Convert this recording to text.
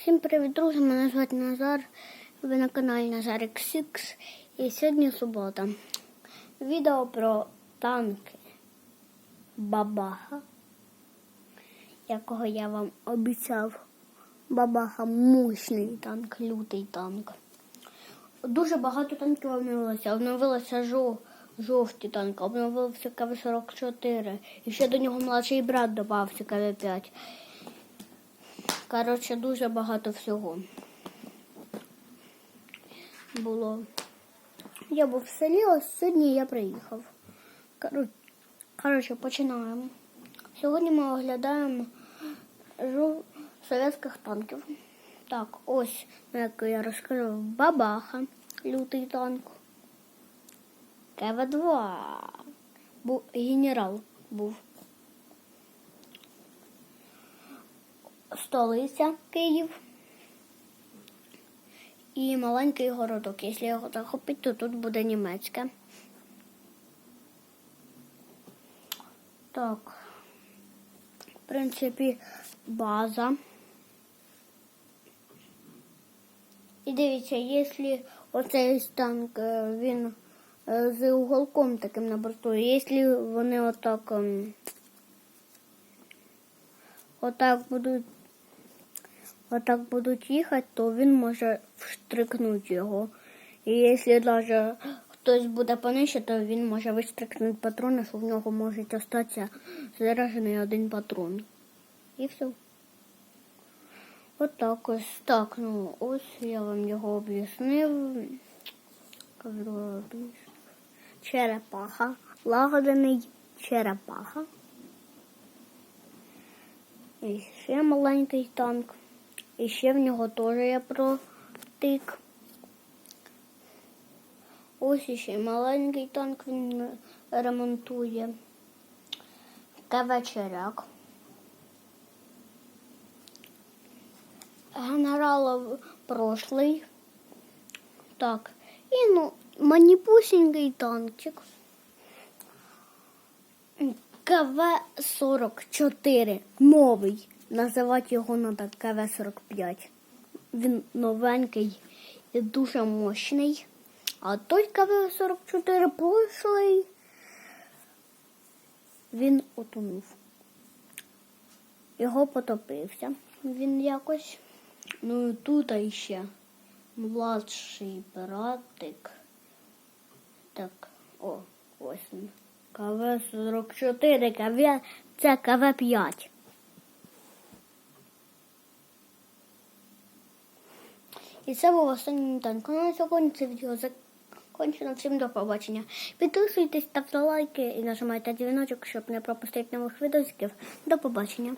Всім привіт, друзі! Мене звати Назар. Ви на каналі Назар XX. І сьогодні субота. Відео про танки Бабаха, якого я вам обіцяв. Бабаха мощний танк, лютий танк. Дуже багато танків обновилося. Обновилося жов... жовті танки, обновився КВ-44. І ще до нього младший брат додався КВ-5. Коротше, дуже багато всього було. Я був в селі, а сьогодні я приїхав. Коротше, починаємо. Сьогодні ми оглядаємо жов... совєтських танків. Так, ось, як я розказав, Бабаха, лютий танк. КВ-2. Був генерал був. Столиця Київ і маленький городок. Якщо його захопити, то тут буде німецьке. Так, в принципі, база. І дивіться, якщо оцей танк, е, він е, з уголком таким на борту, якщо вони отак, ем, отак будуть отак будуть їхати, то він може вштрикнути його. І якщо навіть хтось буде понижче, то він може виштрикнути патрони, що в нього може остатися заражений один патрон. І все. Отак ось так. Ну, ось я вам його об'яснив. Черепаха. Лагодений черепаха. І ще маленький танк. І ще в нього теж є протик. Ось іще маленький танк він ремонтує. Кавечеряк. Генералов прошлий. Так. І ну, маніпусінький танчик. КВ-44. Новий. Називати його треба КВ-45. Він новенький і дуже мощний. А той КВ-44 прошлий, він утонув. Його потопився. Він якось. Ну і тут іще младший братик. Так, о, ось він. КВ-44, КВ, це КВ-5. І це був останній танк. На сьогодні це відео закінчено. Всім до побачення. Підписуйтесь, ставте лайки і нажимайте дзвіночок, щоб не пропустити нових відео. До побачення.